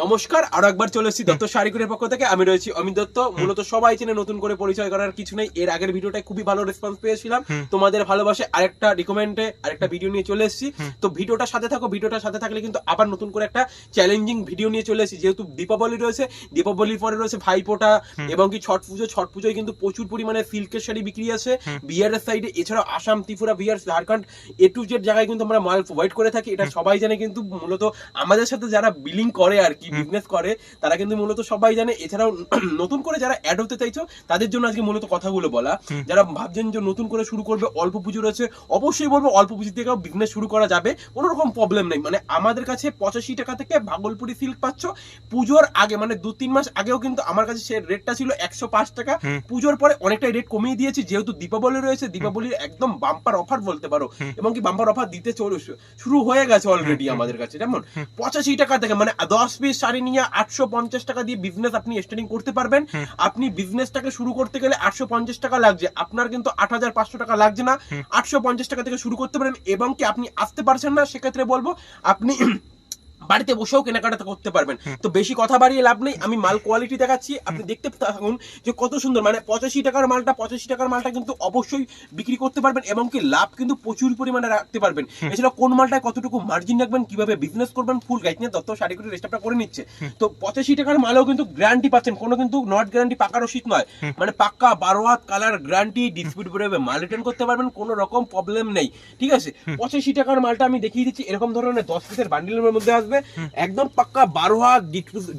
নমস্কার আরও একবার চলে এসেছি দত্ত শাড়িকুরের পক্ষ থেকে। আমি রয়েছি অমিত দত্ত। মূলত সবাই চেনে নতুন করে পরিচয় করার কিছু নেই। এর আগের ভিডিওটায় খুবই ভালো রেসপন্স পেয়েছিলাম। তোমাদের ভালোবাসে আরেকটা রিকমেন্ডে আরেকটা ভিডিও নিয়ে চলে এসেছি। তো ভিডিওটার সাথে থাকো ভিডিওটার সাথে থাকলে কিন্তু আবার নতুন করে একটা চ্যালেঞ্জিং ভিডিও নিয়ে চলে এসেছি। যেহেতু দীপাবলি রয়েছে দীপাবলির পরে রয়েছে ভাইফোঁটা এবং কি ছট পুজো। ছট পুজোয় কিন্তু প্রচুর পরিমাণে সিল্কের শাড়ি বিক্রি আছে। বিহারের সাইডে এছাড়াও Assam Tripura Bihar Jharkhand A to Z জায়গায় কিন্তু আমরা মাল প্রোভাইড করে থাকি। এটা সবাই জানে কিন্তু মূলত আমাদের সাথে যারা বিলিং করে আর কি বিজনেস করে তারা কিন্তু মূলত সবাই জানে। এছাড়াও নতুন করে যারা অ্যাড হতে চাইছো তাদের জন্য আজকে মূলত কথাগুলো বলা। যারা ভাবছেন যে নতুন করে শুরু করবে অল্প পুজো রয়েছে অবশ্যই বলব অল্প পুজো থেকেও বিজনেস শুরু করা যাবে। কোনো রকম প্রবলেম নেই। মানে আমাদের কাছে পঁচাশি টাকা থেকে ভাগলপুরি সিল্ক পাচ্ছ পুজোর আগে মানে দু তিন মাস আগেও কিন্তু আমার কাছে সে রেটটা ছিল একশো পাঁচ টাকা। পুজোর পরে অনেকটাই রেট কমিয়ে দিয়েছি যেহেতু দীপাবলি রয়েছে দীপাবলির একদম বাম্পার অফার বলতে পারো। এবং কি বাম্পার অফার দিতে শুরু হয়ে গেছে অলরেডি আমাদের কাছে যেমন পঁচাশি টাকা থেকে মানে দশ পিস শাড়ি নিয়ে আটশো পঞ্চাশ টাকা দিয়ে বিজনেস আপনি স্টার্টিং করতে পারবেন। আপনি বিজনেসটাকে শুরু করতে গেলে আটশো পঞ্চাশ টাকা লাগছে। আপনার কিন্তু আট হাজার পাঁচশো টাকা লাগছে না। আটশো পঞ্চাশ টাকা থেকে শুরু করতে পারেন এবং কি আপনি আসতে পারছেন না সেক্ষেত্রে বলব আপনি বাড়িতে বসেও কেনাকাটা করতে পারবেন। তো বেশি কথা বাড়িয়ে লাভ নেই। আমি মাল কোয়ালিটি দেখাচ্ছি। আপনি দেখতে থাকুন যে কত সুন্দর। মানে পঁচাশি টাকার মালটা পঁচাশি টাকার মালটা কিন্তু অবশ্যই বিক্রি করতে পারবেন এবং কি লাভ কিন্তু প্রচুর পরিমাণে রাখতে পারবেন। এছাড়া কোন মালটায় কতটুকু মার্জিন রাখবেন কীভাবে বিজনেস করবেন ফুল গাইড নিয়ে দত্ত শাড়ি করে রেস্টটা করে নিচ্ছে। তো পঁচাশি টাকার মালেও কিন্তু গ্যারান্টি পাচ্ছেন। কোনো কিন্তু নট গ্যারান্টি পাকা রসিদ নয়। মানে পাক্কা বারো হাত কালার গ্যারান্টি ডিসপিউট বেরোবে মাল রিটার্ন করতে পারবেন কোনো রকম প্রবলেম নেই। ঠিক আছে? পঁচাশি টাকার মালটা আমি দেখিয়ে দিচ্ছি। এরকম ধরনের দশ পিসের বান্ডিলের মধ্যে আসবে। একদম পাক্কা বারো হাত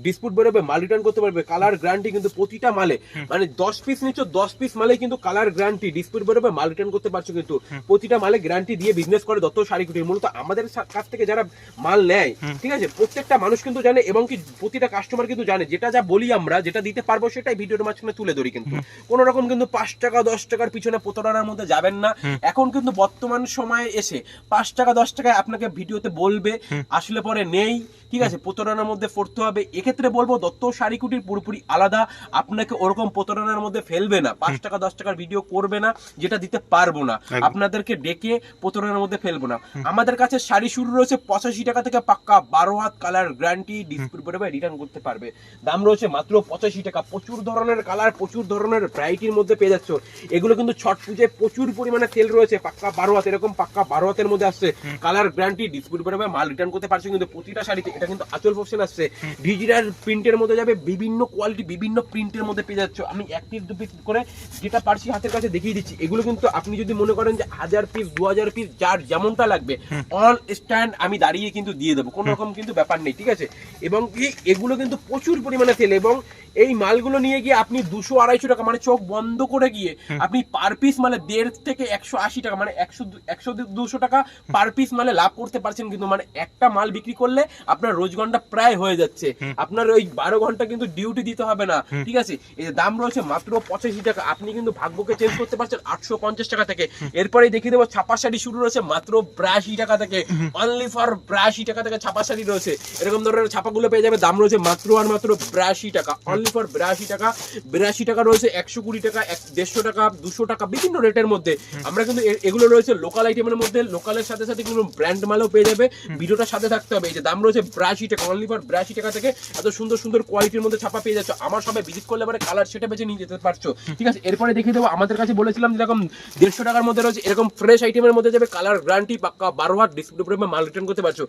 ডিসপুট বেরোবে মাল রিটার্ন করতে পারবে কালার গ্যারান্টি কিন্তু প্রতিটা মালে। মানে দশ পিস নিচ্ছ দশ পিস মালে কিন্তু কালার গ্যারান্টি ডিসপুট বেরোবে মাল রিটার্ন করতে পারছ কিন্তু। প্রতিটা মালে গ্যারান্টি দিয়ে বিজনেস করে দত্ত শাড়ি কুটির মূলত আমাদের কাছ থেকে যারা মাল নেয় ঠিক আছে? প্রত্যেকটা মানুষ কিন্তু জানে এবং কি প্রতিটা কাস্টমার কিন্তু জানে। যেটা যা বলি আমরা যেটা দিতে পারব সেটাই ভিডিওর মাঝখানে তুলে ধরি কিন্তু। কোন রকম কিন্তু পাঁচ টাকা দশ টাকার পিছনে প্রতারণার মধ্যে যাবেন না। এখন কিন্তু বর্তমান সময়ে এসে পাঁচ টাকা দশ টাকায় আপনাকে ভিডিওতে বলবে আসলে পরে নেই ঠিক আছে প্রতারণার মধ্যে পড়তে হবে। এক্ষেত্রে বলব দত্ত শাড়িকুটির পুরোপুরি আলাদা। আপনাকে ওরকম প্রতারণার মধ্যে ফেলবে না। পাঁচ টাকা দশ টাকার ভিডিও করবে না যেটা দিতে পারব না। আপনাদেরকে ডেকে প্রতারণার মধ্যে ফেলব না। আমাদের কাছে শাড়ি শুরু রয়েছে পঁচাশি টাকা থেকে পাক্কা বারো হাত কালার গ্যারান্টি ডিসপ্লে পড়বে রিটার্ন করতে পারবে। দাম রয়েছে মাত্র পঁচাশি টাকা। প্রচুর ধরনের কালার প্রচুর ধরনের ভ্যারাইটির মধ্যে পেয়ে যাচ্ছ। এগুলো কিন্তু ছট পুজোয় প্রচুর পরিমাণে তেল রয়েছে। পাক্কা বারো হাত এরকম পাক্কা বারো হাতের মধ্যে আসছে। কালার গ্যারান্টি ডিসপ্লে পড়বে মাল রিটার্ন করতে পারছ কিন্তু প্রতিটা শাড়িতে এটা কিন্তু আচল পোর্শন আসছে। ডিজিটাল প্রিন্টের মধ্যে যাবে বিভিন্ন কোয়ালিটি বিভিন্ন প্রিন্টের মধ্যে পেয়ে যাচ্ছ। আমি এক পিস দু পিস করে যেটা পারছি হাতের কাছে দেখিয়ে দিচ্ছি। এগুলো কিন্তু আপনি যদি মনে করেন যে হাজার পিস দু হাজার পিস যার যেমনটা লাগবে অল স্ট্যান্ড আমি দাঁড়িয়ে কিন্তু দিয়ে দেবো। কোনো রকম কিন্তু ব্যাপার নেই ঠিক আছে? এবং কি এগুলো কিন্তু প্রচুর পরিমাণে তেল এবং এই মালগুলো নিয়ে গিয়ে আপনি দুশো আড়াইশো টাকা মানে চোখ বন্ধ করে গিয়ে আপনি পার পিস মানে দেড় থেকে একশো আশি টাকা মানে একশো একশো দুশো টাকা পার পিস মানে লাভ করতে পারছেন কিন্তু মানে একটা মাল বিক্রি করলে আপনার রোজ ঘণ্টা প্রায় হয়ে যাচ্ছে। আপনার ওই বারো ঘণ্টা কিন্তু ডিউটি দিতে হবে না ঠিক আছে? এই দাম রয়েছে মাত্র পঁচাশি টাকা আপনি কিন্তু ভাগ্যকে চেঞ্জ করতে পারছেন আটশো পঞ্চাশ টাকা থেকে। এরপরে দেখিয়ে দেবো ছাপা শাড়ি শুরু রয়েছে মাত্র বিরাশি টাকা থেকে। অনলি ফর বিরাশি টাকা থেকে ছাপা শাড়ি রয়েছে। এরকম ধরনের ছাপাগুলো পেয়ে যাবে দাম রয়েছে মাত্র আর মাত্র বিরাশি টাকা। অনলি ফর বিরাশি টাকা। বিরাশি টাকা রয়েছে একশো কুড়ি টাকা এক দেড়শো টাকা দুশো টাকা বিভিন্ন রেটের মধ্যে। আমরা কিন্তু এগুলো রয়েছে লোকাল আইটেমের মধ্যে। লোকালের সাথে সাথে কিন্তু ব্র্যান্ড মালও পেয়ে যাবে। ভিডিওটার সাথে থাকতে হবে। এই যে দাম রয়েছে বিরাশি টাকা অনলি ফর বিরাশি টাকা থেকে এত সুন্দর সুন্দর কোয়ালিটির মধ্যে ছাপা পেয়ে যাচ্ছ। আমার সবাই ভিজিট করলে পরে কালার সেটা বেছে নিয়ে যেতে পারছ। ঠিক আছে? এরপরে দেখিয়ে দেবো আমাদের কাছে বলেছিলাম যেরকম দেড়শো টাকার মধ্যে রয়েছে এরকম ফ্রেশ আইটেমের মধ্যে যাবে কালার গ্যারান্টি পাক্কা বারো হাত ডিসপ্লে মাল রিটার্ন করতে পারছ।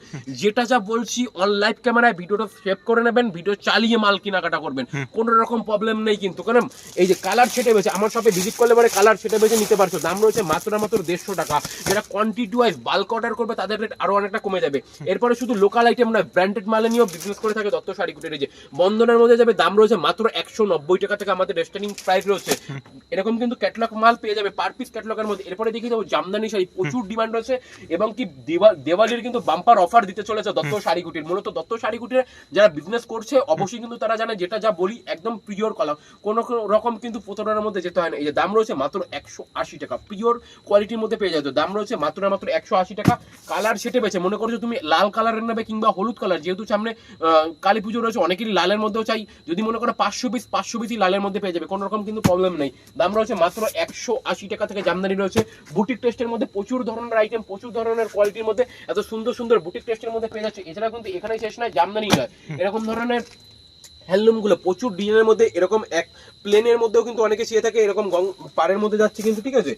যেটা যা বলছি অন লাইভ ক্যামেরায় ভিডিওটা সেভ করে নেবেন ভিডিও চালিয়ে মাল কেনাকাটা করবেন। কোনো রকম প্রবলেম নেই কিন্তু কারণ এই যে কালার সেটে বেছে আমার শপে ভিজিট করলে পরে কালার সেটে বেছে নিতে পারছ। দাম রয়েছে মাত্র মাত্র দেড়শো টাকা। যারা কোয়ান্টিটি ওয়াইজ বাল্ক অর্ডার করবে তাদের রেট আরও অনেকটা কমে যাবে। এরপরে শুধু লোকাল আইটেম নয় ব্র্যান্ডেড মালে নিয়েও বিজনেস করে থাকে দত্ত শাড়ি কুটির যে বন্ধনের মধ্যে যাবে, দাম রয়েছে মাত্র একশো নব্বই টাকা থেকে আমাদের রেস্টার্নিং প্রাইস রয়েছে। এরকম কিন্তু ক্যাটলগ মাল পেয়ে যাবে পার পিস ক্যাটলগের মধ্যে। এরপরে দেখিয়ে দেবো জামদানি শাড়ি, প্রচুর ডিমান্ড রয়েছে এবং কি দেওয়ালির কিন্তু বাম্পার অফার দিতে চলেছে দত্ত শাড়ি কুটির। মূলত দত্ত শাড়ি কুটির যারা বিজনেস করছে, অবশ্যই কিন্তু তারা জানে যেটা যা বলি একদম পিওর কলা কোনো রকম কিন্তু প্রতারণার মধ্যে যেতে হয় না। এই যে দাম রয়েছে মাত্র একশো আশি টাকা। পিওর কোয়ালিটির মধ্যে পেয়ে যাবে। দাম রয়েছে মাত্র মাত্র একশো আশি টাকা। কালার সেটে বেছে। মনে করছ তুমি লাল কালারের নেবে কিংবা হলুদ কালার কালার যেহেতু সামনে কালী পুজো রয়েছে অনেকেরই লালের মধ্যেও চাই। যদি মনে করো পাঁচশো পিস পাঁচশো পিসই লালের মধ্যে পেয়ে যাবে কোনো রকম কিন্তু প্রবলেম নেই। দাম রয়েছে মাত্র একশো আশি টাকা থেকে জামদানি রয়েছে। বুটিক টেস্টের মধ্যে প্রচুর ধরনের আইটেম প্রচুর ধরনের কোয়ালিটির মধ্যে এত সুন্দর সুন্দর বুটিক টেস্টের মধ্যে পেয়ে যাচ্ছে। এছাড়া কিন্তু এখানেই শেষ নয় জামদানি নয়। এরকম ধরনের হ্যান্ডলুমগুলো প্রচুর ডিজাইনের মধ্যে এরকম এক প্লেনের মধ্যেও কিন্তু অনেকে চেয়ে থাকে এরকম পাড়ের মধ্যে যাচ্ছে কিন্তু ঠিক আছে?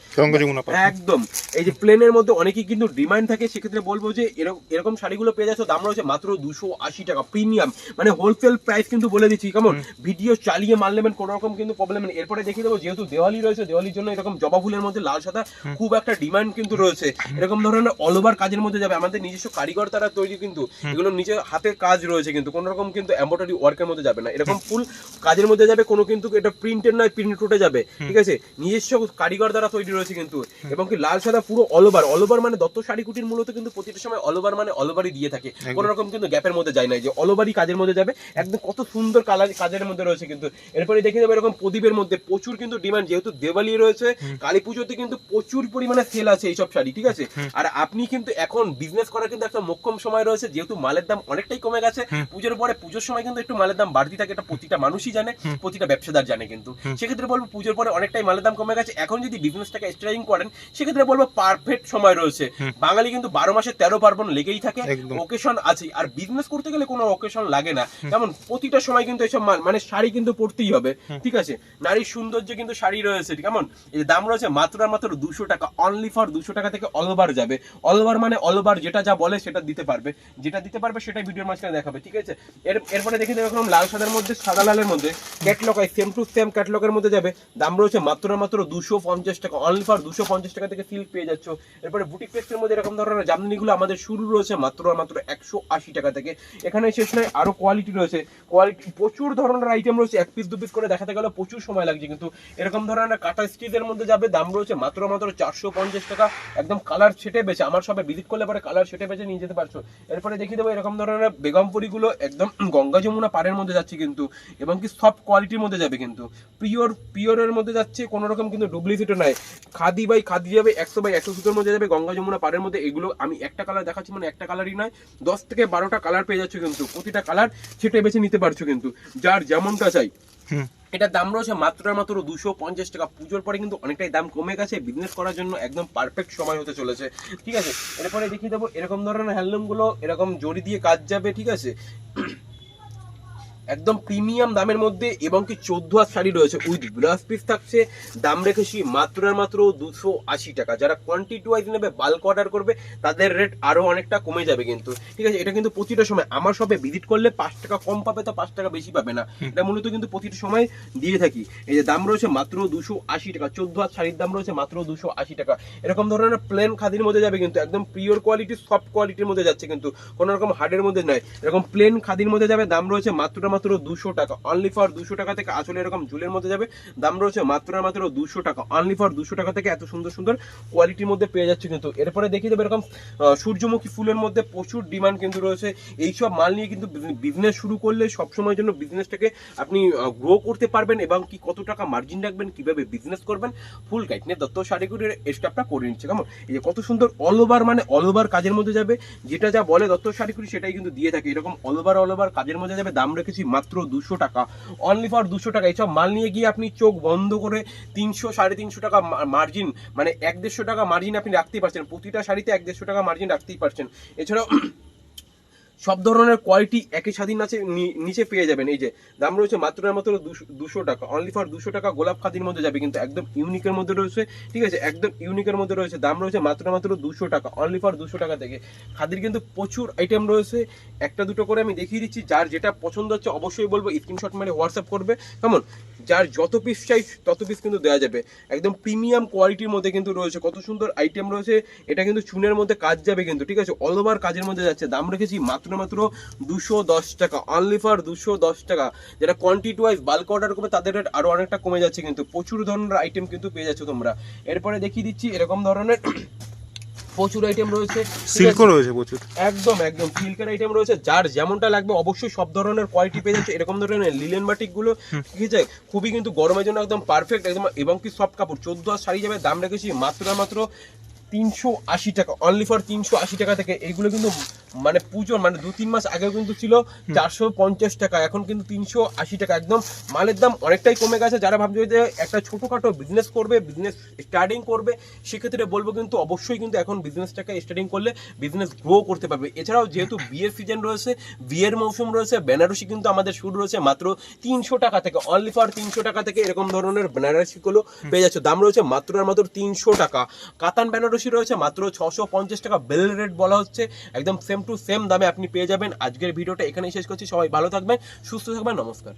একদম। এই যে প্লেনের মধ্যে অনেকেই কিন্তু ডিমান্ড থাকে সেক্ষেত্রে বলব যে এরকম এরকম শাড়িগুলো পেয়ে যাচ্ছে দাম রয়েছে মাত্র দুশো আশি টাকা প্রিমিয়াম মানে হোলসেল প্রাইস কিন্তু বলে দিচ্ছি কেমন? ভিডিও চালিয়ে মাল নেবেন কোনো রকম কিন্তু প্রবলেম নেই। এরপরে দেখিয়ে দেবো যেহেতু দেওয়ালি রয়েছে দেওয়ালির জন্য এরকম জবা ফুলের মধ্যে লাল সাদা খুব একটা ডিমান্ড কিন্তু রয়েছে। এরকম ধরনের অল ওভার কাজের মধ্যে যাবে। আমাদের নিজস্ব কারিগর তারা তৈরি কিন্তু এগুলো নিজের হাতের কাজ রয়েছে কিন্তু কোনো রকম কিন্তু এম্ব্রয়ডারি ওয়ার্কের মধ্যে যাবে না। এরকম ফুল কাজের মধ্যে যাবে কোনো কিন্তু এটা প্রিন্টের নয় প্রিন্ট উঠে যাবে ঠিক আছে? নিজস্ব কারিগর দ্বারা তৈরি রয়েছে কিন্তু এবং কি লাল সাদা পুরো অল ওভার অল ওভার মানে দত্ত শাড়ি কুটির মূলত কিন্তু প্রতিটা সময় অল ওভার মানে অল ওভারই দিয়ে থাকে। কোনো রকম কিন্তু গ্যাপের মধ্যে যায় না যে অল ওভারই কাজের মধ্যে যাবে। একদম কত সুন্দর কালার কাজের মধ্যে রয়েছে কিন্তু। এরপরে দেখে যাবে এরকম প্রদীপের মধ্যে প্রচুর কিন্তু ডিমান্ড যেহেতু দেওয়ালি রয়েছে কালী পুজোতে কিন্তু প্রচুর পরিমাণে সেল আছে এইসব শাড়ি ঠিক আছে? আর আপনি কিন্তু এখন বিজনেস করার কিন্তু একটা মোক্ষম সময় রয়েছে যেহেতু মালের দাম অনেকটাই কমে গেছে। পুজোর পরে পুজোর সময় কিন্তু একটু মালের দাম বাড়তি থাকে এটা প্রতিটা মানুষই জানে প্রতিটা ব্যবসাদার জানে। কিন্তু। সেক্ষেত্রে বলব পুজোর পরে অনেকটাই মালের দাম কমে গেছে। এখন যদি বিজনেসটাকে স্ট্রাইং করেন সেক্ষেত্রে বলব পারফেক্ট সময় রয়েছে। বাঙালি কিন্তু বারো মাসে তেরো পার্বণ লেগেই থাকে। ওকেশন আছে আর বিজনেস করতে গেলে কোনো ওকেশন লাগে না। যেমন প্রতিটা সময় কিন্তু এইসব মানে শাড়ি কিন্তু পরতেই হবে। ঠিক আছে? নারীর সৌন্দর্য কিন্তু শাড়ি রয়েছে। কেমন? এই দাম রয়েছে মাত্র মাত্র দুশো টাকা। অনলি ফর দুশো টাকা থেকে অল ওভার যাবে। অল ওভার মানে অল ওভার যেটা যা বলে সেটা দিতে পারবে। যেটা দিতে পারবে সেটাই ভিডিওর মাঝখানে দেখাবে। ঠিক আছে? এর এরপরে দেখে দেবে এখন লাল সাদার মধ্যে সাদা লালের মধ্যে। ক্যাটলগ হয় সেম টু সেম ক্যাটলগের মধ্যে যাবে, দাম রয়েছে মাত্র মাত্র দুশো পঞ্চাশ টাকা অনলি ফর দুশো পঞ্চাশ টাকা থেকে সিল্ক পেয়ে যাচ্ছ। এরপরে বুটিক টেক্সের মধ্যে এরকম ধরনের জামদানিগুলো আমাদের শুরু রয়েছে মাত্র মাত্র একশো আশি টাকা থেকে। এখানে শেষ নয়, আরও কোয়ালিটি রয়েছে। কোয়ালিটি প্রচুর ধরনের আইটেম রয়েছে, এক পিস দু পিস করে দেখাতে গেলে প্রচুর সময় লাগছে কিন্তু। এরকম ধরনের কাটা স্টিচের মধ্যে যাবে, দাম রয়েছে মাত্র মাত্র চারশো পঞ্চাশ টাকা। একদম কালার ছেটে বেছে, আমার সবাই ভিজিট করলে পরে কালার সেটে বেছে নিয়ে যেতে পারছ। এরপরে দেখিয়ে দেবো এরকম ধরনের বেগমপুরিগুলো একদম গঙ্গা যমুনা পাড়ের মধ্যে যাচ্ছে কিন্তু, এবং কি সফট কোয়ালিটির মধ্যে যাবে কিন্তু। পিওর পিওরের মধ্যে যাচ্ছে কোনো রকম কিন্তু ডুপ্লিসিটও নাই। খাদি বাই খাদি যাবে একশো বাই একশো সুতোর মধ্যে যাবে গঙ্গা যমুনা পাড়ের মধ্যে এগুলো আমি একটা কালার দেখাচ্ছি মানে একটা কালারই নয় দশ থেকে বারোটা কালার পেয়ে যাচ্ছ কিন্তু প্রতিটা কালার সেটা বেছে নিতে পারছ কিন্তু। যার যেমনটা চাই। এটার দাম রয়েছে মাত্র মাত্র দুশো পঞ্চাশ টাকা। পুজোর পরে কিন্তু অনেকটাই দাম কমে গেছে বিজনেস করার জন্য একদম পারফেক্ট সময় হতে চলেছে। ঠিক আছে? এরপরে দেখিয়ে দেবো এরকম ধরনের হ্যান্ডলুমগুলো এরকম জড়ি দিয়ে কাজ যাবে ঠিক আছে? একদম প্রিমিয়াম দামের মধ্যে এবং কি চোদ্দ হাত শাড়ি রয়েছে। উইথ ব্লাউজ পিস থাকছে। দাম রেখেছি মাত্র আর মাত্র দুশো আশি টাকা। যারা কোয়ান্টিটি ওয়াইজ নেবে বাল্ক অর্ডার করবে তাদের রেট আরও অনেকটা কমে যাবে কিন্তু। ঠিক আছে এটা কিন্তু প্রতিটা সময়। আমার সবে ভিজিট করলে পাঁচ টাকা কম পাবে তো পাঁচ টাকা বেশি পাবে না। এটা মূলত কিন্তু প্রতিটা সময় দিয়ে থাকি। এই যে দাম রয়েছে মাত্র দুশো আশি টাকা। চোদ্দ হাত শাড়ির দাম রয়েছে মাত্র দুশো আশি টাকা। এরকম ধরনের প্লেন খাদির মধ্যে যাবে কিন্তু। একদম পিওর কোয়ালিটি সফট কোয়ালিটির মধ্যে যাচ্ছে কিন্তু। কোনো রকম হার্ডের মধ্যে নয়। এরকম প্লেন খাদির মধ্যে যাবে দাম রয়েছে মাত্র মাত্র দুশো টাকা। অনলি ফর দুশো টাকা থেকে আসলে এরকম ঝুলের মধ্যে যাবে। দাম রয়েছে মাত্র মাত্র দুশো টাকা। অনলি ফর দুশো টাকা থেকে এত সুন্দর সুন্দর কোয়ালিটির মধ্যে পেয়ে যাচ্ছে কিন্তু। এরপরে দেখিয়ে দেবে এরকম সূর্যমুখী ফুলের মধ্যে প্রচুর ডিমান্ড কিন্তু রয়েছে। এইসব মাল নিয়ে কিন্তু বিজনেস শুরু করলে সবসময়ের জন্য বিজনেসটাকে আপনি গ্রো করতে পারবেন এবং কি কত টাকা মার্জিন রাখবেন, কীভাবে বিজনেস করবেন ফুল গাইড নিয়ে দত্ত শাড়িগুলির স্টাফটা করে নিচ্ছে। কেমন? এই যে কত সুন্দর অল ওভার মানে অল ওভার কাজের মধ্যে যাবে। যেটা যা বলে দত্ত শাড়িগুলি সেটাই কিন্তু দিয়ে থাকে। এরকম অল ওভার অল ওভার কাজের মধ্যে যাবে। দাম রেখেছি মাত্র দুশো টাকা। অনলি ফর দুশো টাকা। এইসব মাল নিয়ে গিয়ে আপনি চোখ বন্ধ করে তিনশো, সাড়ে তিনশো টাকা মার্জিন মানে এক দেড়শো টাকা মার্জিন আপনি রাখতেই পারছেন। প্রতিটা শাড়িতে এক দেড়শো টাকা মার্জিন রাখতেই পারছেন। এছাড়াও সব ধরনের কোয়ালিটি একই স্বাধীন আছে নিচে পেয়ে যাবেন। এই যে, দাম রয়েছে মাত্র মাত্র দুশো টাকা। অনলি ফর দুশো টাকা গোলাপ খাদির মধ্যে যাবে, কিন্তু একদম ইউনিকের মধ্যে রয়েছে, ঠিক আছে? একদম ইউনিকের মধ্যে রয়েছে, দাম রয়েছে মাত্র মাত্র দুশো টাকা। অনলি ফর দুশো টাকা থেকে। খাদির কিন্তু প্রচুর আইটেম রয়েছে। একটা দুটো করে আমি দেখিয়ে দিচ্ছি, যার যেটা পছন্দ হচ্ছে অবশ্যই বলব স্ক্রিনশট মেরে হোয়াটসঅ্যাপ করবে। কেমন? যার যত পিস চাই তত পিস কিন্তু দেওয়া যাবে। একদম প্রিমিয়াম কোয়ালিটির মধ্যে কিন্তু রয়েছে। কত সুন্দর আইটেম রয়েছে, এটা কিন্তু চুনের মধ্যে কাজ যাবে কিন্তু, ঠিক আছে? অল ওভার কাজের মধ্যে যাচ্ছে। দাম রেখেছি মাত্র মাত্র দুশো দশ টাকা। অনলি ফর দুশো দশ টাকা। যারা কোয়ান্টিটি ওয়াইজ বাল্ক অর্ডার করবে তাদের রেট আরও অনেকটা কমে যাচ্ছে কিন্তু প্রচুর ধরনের আইটেম কিন্তু পেয়ে যাচ্ছে তোমরা। এরপরে দেখিয়ে দিচ্ছি এরকম ধরনের প্রচুর আইটেম রয়েছে সিল্কও রয়েছে প্রচুর। একদম একদম। সিল্কের আইটেম রয়েছে যার যেমনটা লাগবে অবশ্যই সব ধরনের কোয়ালিটি পেয়ে যাচ্ছে। এরকম ধরনের লিলেন বাটিকগুলো ঠিক আছে? খুবই কিন্তু গরমের জন্য একদম পারফেক্ট একদম এবং কি সফট কাপড়। চোদ্দ আর শাড়ি যাবে দাম রেখেছি মাত্র মাত্র তিনশো আশি টাকা। অনলি ফর তিনশো আশি টাকা থেকে। এইগুলো কিন্তু মানে পুজো মানে দু তিন মাস আগেও কিন্তু ছিল চারশো পঞ্চাশ টাকা এখন কিন্তু তিনশো আশি টাকা একদম মালের দাম অনেকটাই কমে গেছে। যারা ভাবছে যে একটা ছোটোখাটো বিজনেস করবে বিজনেস স্টার্টিং করবে সেক্ষেত্রে বলব কিন্তু অবশ্যই কিন্তু এখন বিজনেসটাকে স্টার্টিং করলে বিজনেস গ্রো করতে পারবে। এছাড়াও যেহেতু বিয়ের সিজন রয়েছে বিয়ের মৌসুম রয়েছে বেনারসি কিন্তু আমাদের শুরু রয়েছে মাত্র তিনশো টাকা থেকে অনলি ফর তিনশো টাকা থেকে এরকম ধরনের বেনারসিগুলো পেয়ে যাচ্ছে। দাম রয়েছে মাত্র আর মাত্র তিনশো টাকা। কাতান বেনারসি রয়েছে মাত্র ছশো পঞ্চাশ টাকা বেল রেট বলা হচ্ছে একদম সেম টু সেম দামে আপনি পেয়ে যাবেন। আজকের ভিডিওটা এখানেই শেষ করছি। সবাই ভালো থাকবেন, সুস্থ থাকবেন, নমস্কার।